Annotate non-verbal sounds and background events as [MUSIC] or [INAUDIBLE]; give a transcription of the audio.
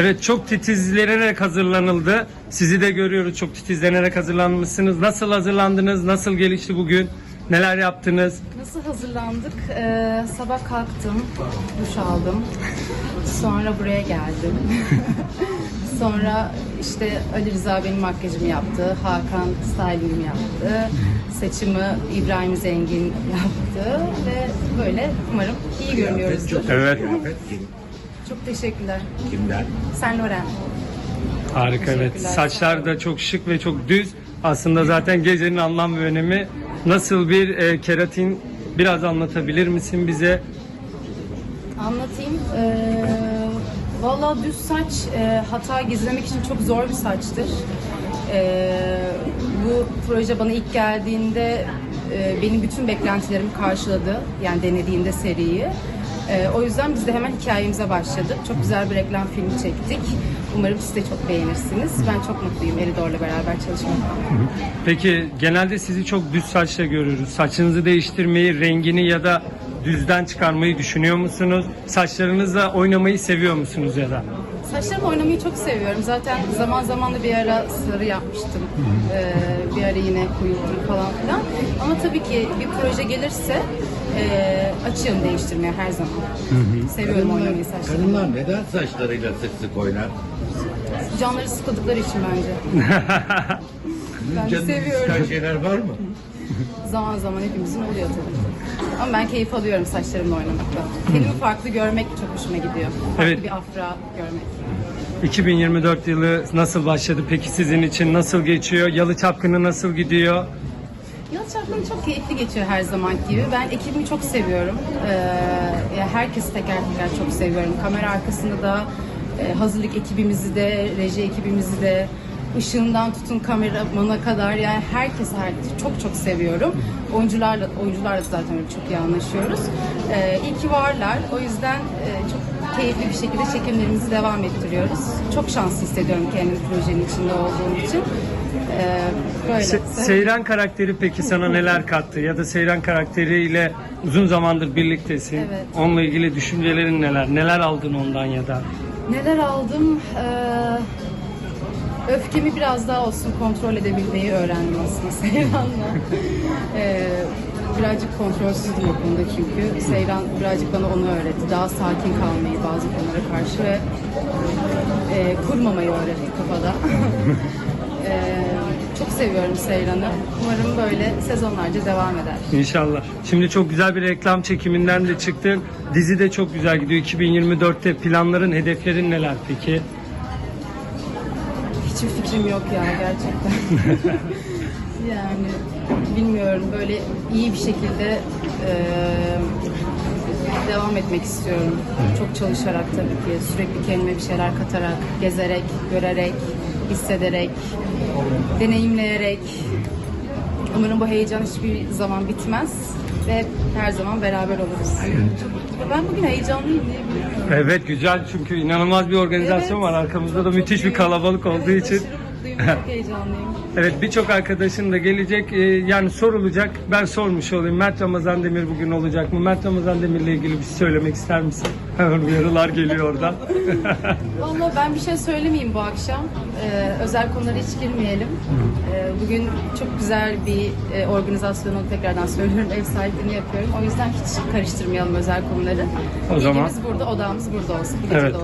Evet çok titizlenerek hazırlanıldı. Sizi de görüyoruz çok titizlenerek hazırlanmışsınız. Nasıl hazırlandınız? Nasıl gelişti bugün? Neler yaptınız? Nasıl hazırlandık? Ee, sabah kalktım, duş aldım. Sonra buraya geldim. [LAUGHS] Sonra işte Ali Rıza benim makyajımı yaptı. Hakan stylingimi yaptı. Saçımı İbrahim Zengin yaptı. Ve böyle umarım iyi görünüyoruzdur. Evet. Çok teşekkürler. Kimden? Sen Loren. Harika evet. Saçlar da çok şık ve çok düz. Aslında zaten gecenin anlam ve önemi. Nasıl bir e, keratin biraz anlatabilir misin bize? Anlatayım. Ee, Valla düz saç e, hata gizlemek için çok zor bir saçtır. Ee, bu proje bana ilk geldiğinde e, benim bütün beklentilerimi karşıladı. Yani denediğimde seriyi. Ee, o yüzden biz de hemen hikayemize başladık. Çok güzel bir reklam filmi çektik. Umarım siz de çok beğenirsiniz. Ben çok mutluyum Eridor'la beraber çalışmaktan. Peki genelde sizi çok düz saçla görüyoruz. Saçınızı değiştirmeyi, rengini ya da düzden çıkarmayı düşünüyor musunuz? Saçlarınızla oynamayı seviyor musunuz ya da? Saçlarımı oynamayı çok seviyorum. Zaten zaman zaman da bir ara sarı yapmıştım. Ee, bir ara yine koyuldum falan filan. Ama tabii ki bir proje gelirse e, açığım değiştirmeye her zaman. Seviyorum oynamayı saçlarımı. Kadınlar neden saçlarıyla sık sık oynar? Canları sıkıldıkları için bence. [LAUGHS] Ben de Canınızı seviyorum. sıkan şeyler var mı? Zaman zaman hepimizin oluyor tabii. Ama ben keyif alıyorum saçlarımla oynamaktan. Kendimi farklı görmek çok hoşuma gidiyor. Farklı Evet. bir afra görmek. 2024 yılı nasıl başladı peki sizin için? Nasıl geçiyor? Yalı Çapkını nasıl gidiyor? Yıl çapkını çok keyifli geçiyor her zaman gibi. Ben ekibimi çok seviyorum. Ee, herkesi teker teker çok seviyorum. Kamera arkasında da e, hazırlık ekibimizi de, reji ekibimizi de, ışığından tutun kameramana kadar yani herkes herkes çok çok seviyorum. Oyuncularla oyuncularla zaten çok iyi anlaşıyoruz. Ee, iyi ki varlar. O yüzden e, çok keyifli bir şekilde çekimlerimizi devam ettiriyoruz. Çok şanslı hissediyorum kendimi projenin içinde olduğum için. Ee, böyle. Se- Seyran karakteri peki sana neler kattı? Ya da Seyran karakteriyle uzun zamandır birliktesin. Evet. Onunla ilgili düşüncelerin neler? Neler aldın ondan ya da? Neler aldım? Ee, öfkemi biraz daha olsun kontrol edebilmeyi öğrendim aslında Seyran'la. [LAUGHS] Birazcık kontrolsüzdüm o konuda çünkü. Seyran birazcık bana onu öğretti. Daha sakin kalmayı bazı konulara karşı ve e, kurmamayı öğretti kafada. Ee, [LAUGHS] çok seviyorum Seyran'ı. Umarım böyle sezonlarca devam eder. İnşallah. Şimdi çok güzel bir reklam çekiminden de çıktın. Dizi de çok güzel gidiyor. 2024'te planların, hedeflerin neler peki? Hiçbir fikrim yok ya gerçekten. [LAUGHS] yani bilmiyorum böyle iyi bir şekilde e, devam etmek istiyorum. Çok çalışarak tabii ki sürekli kendime bir şeyler katarak, gezerek, görerek, hissederek, deneyimleyerek. Umarım bu heyecan hiçbir zaman bitmez ve her zaman beraber oluruz. Ben bugün heyecanlıyım diyebilirim. Evet güzel çünkü inanılmaz bir organizasyon Evet. var. Arkamızda da müthiş bir kalabalık olduğu Evet, için. aşırı mutluyum, çok [LAUGHS] heyecanlıyım. Evet birçok arkadaşın da gelecek. Ee, yani sorulacak. Ben sormuş olayım. Mert Ramazan Demir bugün olacak mı? Mert Ramazan Demir'le ilgili bir şey söylemek ister misin? [LAUGHS] Hemen uyarılar geliyor oradan. [LAUGHS] Vallahi ben bir şey söylemeyeyim bu akşam. Ee, özel konulara hiç girmeyelim. Ee, bugün çok güzel bir e, organizasyonu tekrardan söylüyorum. Ev sahipliğini yapıyorum. O yüzden hiç karıştırmayalım özel konuları. O zaman- İlgimiz burada, odamız burada olsun. Evet. de